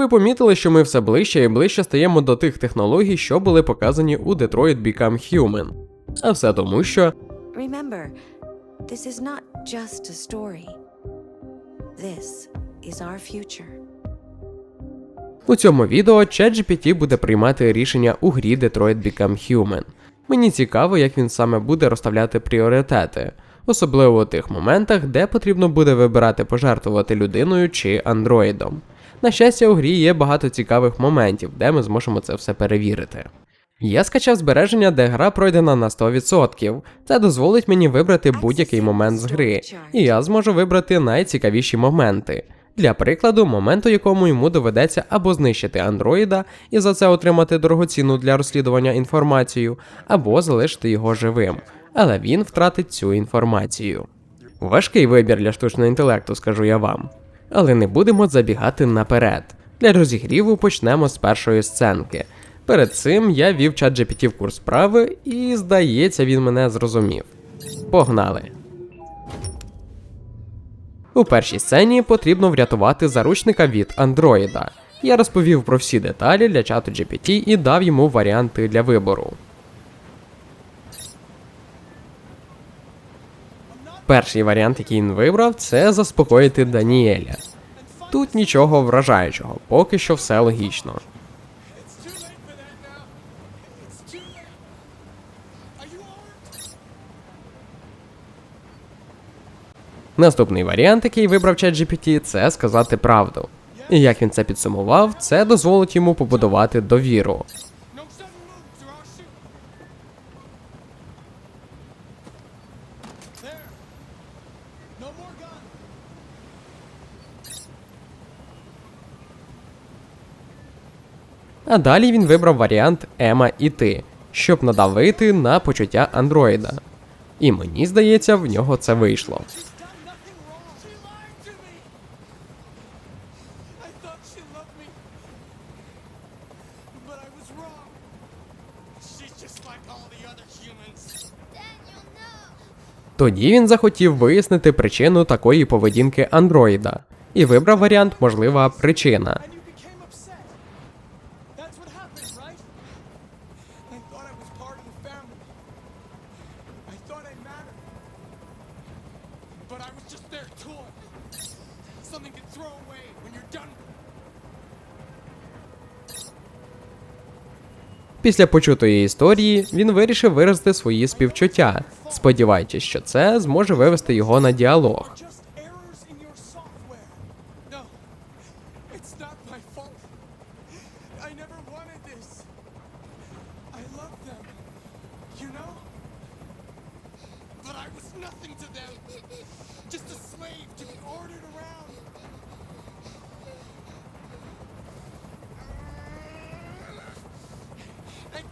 Ви помітили, що ми все ближче і ближче стаємо до тих технологій, що були показані у Detroit Become Human. А все тому, що Remember, this is not just a story. This is our future. у цьому відео ChatGPT буде приймати рішення у грі Detroit Become Human. Мені цікаво, як він саме буде розставляти пріоритети, особливо у тих моментах, де потрібно буде вибирати пожертвувати людиною чи андроїдом. На щастя, у грі є багато цікавих моментів, де ми зможемо це все перевірити. Я скачав збереження, де гра пройдена на 100%. Це дозволить мені вибрати будь-який момент з гри, і я зможу вибрати найцікавіші моменти. Для прикладу, момент, у якому йому доведеться або знищити андроїда і за це отримати дорогоцінну для розслідування інформацію, або залишити його живим, але він втратить цю інформацію. Важкий вибір для штучного інтелекту, скажу я вам. Але не будемо забігати наперед. Для розігріву почнемо з першої сценки. Перед цим я вів чат GPT в курс справи, і здається, він мене зрозумів. Погнали! У першій сцені потрібно врятувати заручника від андроїда. Я розповів про всі деталі для чату GPT і дав йому варіанти для вибору. Перший варіант, який він вибрав, це заспокоїти Даніеля. Тут нічого вражаючого, поки що все логічно. Наступний варіант, який вибрав ChatGPT, це сказати правду. І як він це підсумував, це дозволить йому побудувати довіру. А далі він вибрав варіант Ема і ти, щоб надавити на почуття андроїда. І мені здається, в нього це вийшло. Тоді він захотів вияснити причину такої поведінки андроїда і вибрав варіант можлива причина. Після почутої історії він вирішив виразити свої співчуття, сподіваючись, що це зможе вивести його на діалог. But I was nothing to them. Just a slave to be ordered around.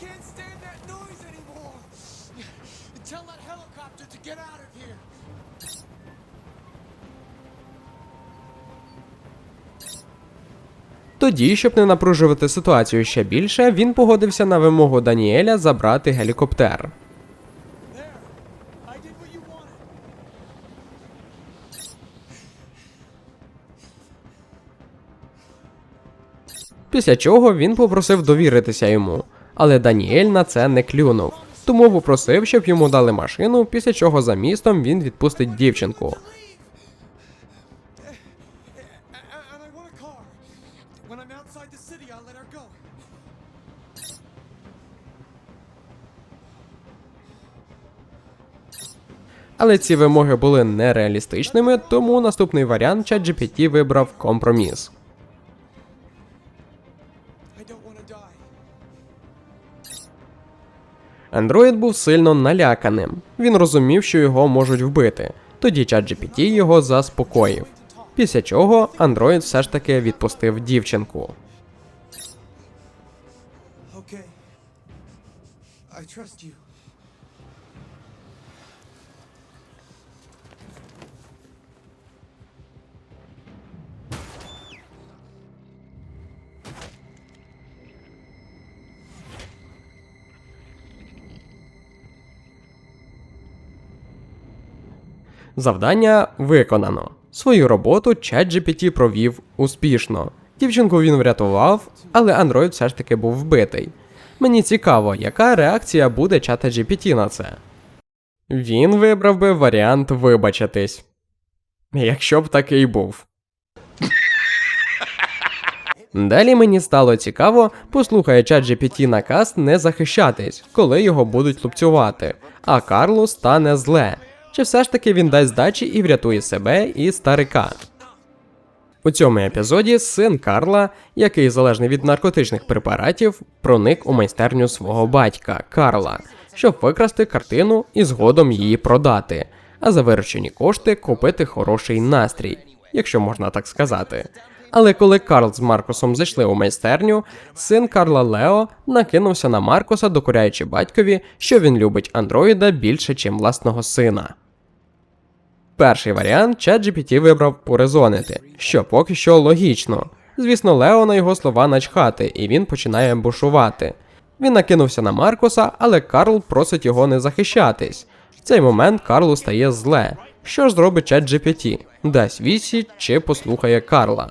Can't stand that noise anymore. Tell that helicopter to get out of here. Тоді, щоб не напружувати ситуацію ще більше, він погодився на вимогу Даніеля забрати гелікоптер. Після чого він попросив довіритися йому, але Даніель на це не клюнув. Тому попросив, щоб йому дали машину, після чого за містом він відпустить дівчинку. Але ці вимоги були нереалістичними, тому наступний варіант ChatGPT вибрав компроміс. Андроїд був сильно наляканим. Він розумів, що його можуть вбити. Тоді ChatGPT його заспокоїв. Після чого андроїд все ж таки відпустив дівчинку. Okay. I trust you. Завдання виконано. Свою роботу ChatGPT провів успішно. Дівчинку він врятував, але андроїд все ж таки був вбитий. Мені цікаво, яка реакція буде чата GPT на це. Він вибрав би варіант вибачитись. Якщо б такий був. Далі мені стало цікаво, послухає чат GPT наказ не захищатись, коли його будуть лупцювати, а Карлу стане зле. Чи все ж таки він дасть здачі і врятує себе і старика? У цьому епізоді син Карла, який залежний від наркотичних препаратів, проник у майстерню свого батька Карла, щоб викрасти картину і згодом її продати, а за виручені кошти купити хороший настрій, якщо можна так сказати. Але коли Карл з Маркосом зайшли у майстерню, син Карла Лео накинувся на Маркоса, докоряючи батькові, що він любить андроїда більше, чим власного сина. Перший варіант ChatGPT вибрав порезонити, що поки що логічно. Звісно, Лео на його слова начхати, і він починає бушувати. Він накинувся на Маркуса, але Карл просить його не захищатись. В цей момент Карлу стає зле. Що ж зробить ChatGPT? Дасть вісі чи послухає Карла.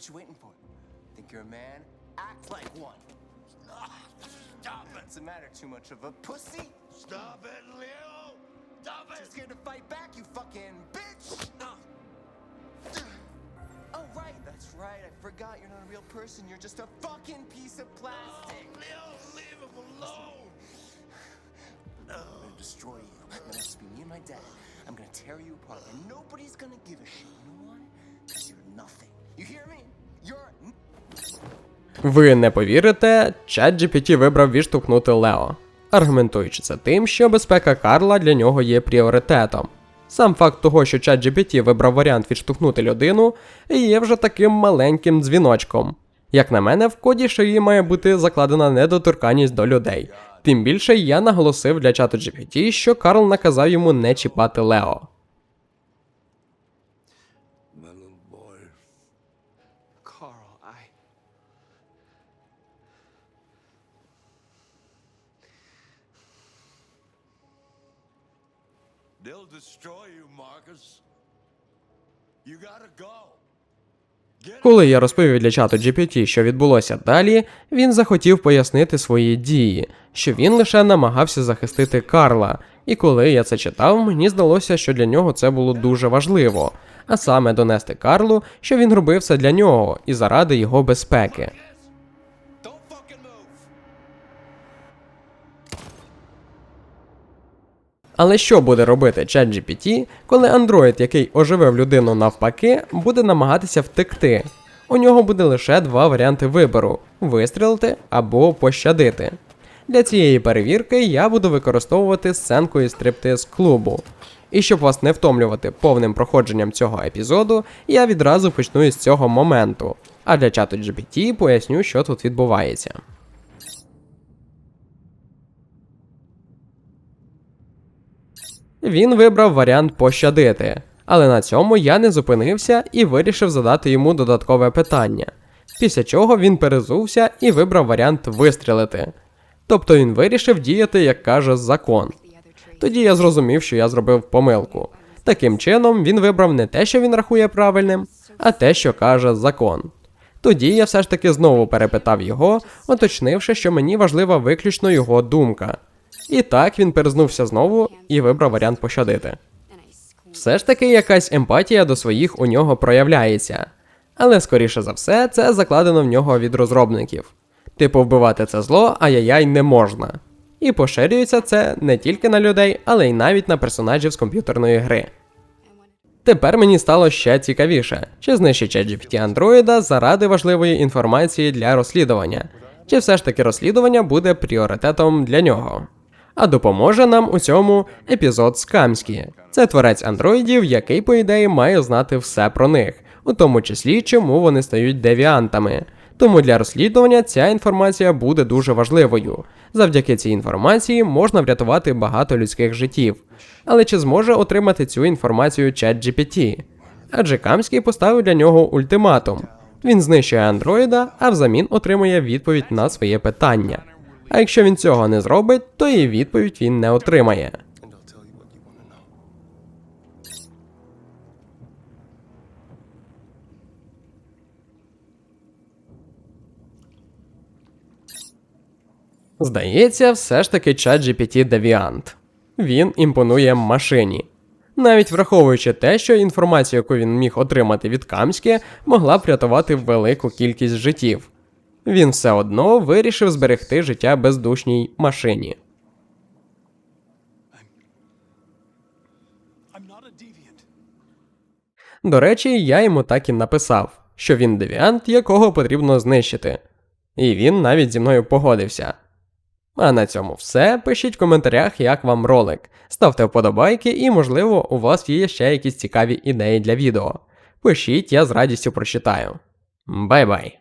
What you waiting for? Think you're a man? Act like one. Ah, stop it! What's the matter? Too much of a pussy? Stop it, Leo! Stop it! Too scared to fight back, you fucking bitch! Ah. Oh, right, that's right. I forgot you're not a real person. You're just a fucking piece of plastic. Leo, leave him alone! I'm gonna destroy you. It's just be me and my dad. I'm gonna tear you apart, and nobody's gonna give a shit. You know why? Because you're nothing. Ви не повірите, ChatGPT вибрав відштовхнути Лео, аргументуючи це тим, що безпека Карла для нього є пріоритетом. Сам факт того, що ChatGPT вибрав варіант відштовхнути людину, є вже таким маленьким дзвіночком. Як на мене, в коді шиї має бути закладена недоторканність до людей. Тим більше я наголосив для чату GPT, що Карл наказав йому не чіпати Лео. They'll destroy you, Marcus. You gotta go. Коли я розповів для чату GPT, що відбулося далі, він захотів пояснити свої дії, що він лише намагався захистити Карла. І коли я це читав, мені здалося, що для нього це було дуже важливо, а саме донести Карлу, що він робив це для нього і заради його безпеки. Але що буде робити ChatGPT, коли андроїд, який оживив людину навпаки, буде намагатися втекти? У нього буде лише два варіанти вибору: вистрілити або пощадити. Для цієї перевірки я буду використовувати сценку із стриптиз клубу. І щоб вас не втомлювати повним проходженням цього епізоду, я відразу почну із цього моменту. А для чату GPT поясню, що тут відбувається. Він вибрав варіант пощадити, але на цьому я не зупинився і вирішив задати йому додаткове питання. Після чого він перезувся і вибрав варіант вистрілити. Тобто він вирішив діяти, як каже закон. Тоді я зрозумів, що я зробив помилку. Таким чином, він вибрав не те, що він рахує правильним, а те, що каже закон. Тоді я все ж таки знову перепитав його, уточнивши, що мені важлива виключно його думка. І так він перезнувся знову і вибрав варіант пощадити. Все ж таки якась емпатія до своїх у нього проявляється. Але скоріше за все, це закладено в нього від розробників. Типу, вбивати це зло, ай-яй-яй не можна. І поширюється це не тільки на людей, але й навіть на персонажів з комп'ютерної гри. Тепер мені стало ще цікавіше, чи знищить ChatGPT андроїда заради важливої інформації для розслідування, чи все ж таки розслідування буде пріоритетом для нього. А допоможе нам у цьому епізод Скамські. Це творець андроїдів, який, по ідеї, має знати все про них, у тому числі чому вони стають девіантами. Тому для розслідування ця інформація буде дуже важливою. Завдяки цій інформації можна врятувати багато людських життів. Але чи зможе отримати цю інформацію ChatGPT? Адже Камський поставив для нього ультиматум. Він знищує андроїда, а взамін отримує відповідь на своє питання. А якщо він цього не зробить, то і відповідь він не отримає. Здається, все ж таки ChatGPT Deviant. Він імпонує машині. Навіть враховуючи те, що інформацію, яку він міг отримати від Камські, могла б рятувати велику кількість життів. Він все одно вирішив зберегти життя бездушній машині. До речі, я йому так і написав, що він девіант, якого потрібно знищити. І він навіть зі мною погодився. А на цьому все. Пишіть в коментарях, як вам ролик. Ставте вподобайки і, можливо, у вас є ще якісь цікаві ідеї для відео. Пишіть, я з радістю прочитаю. Бай-бай!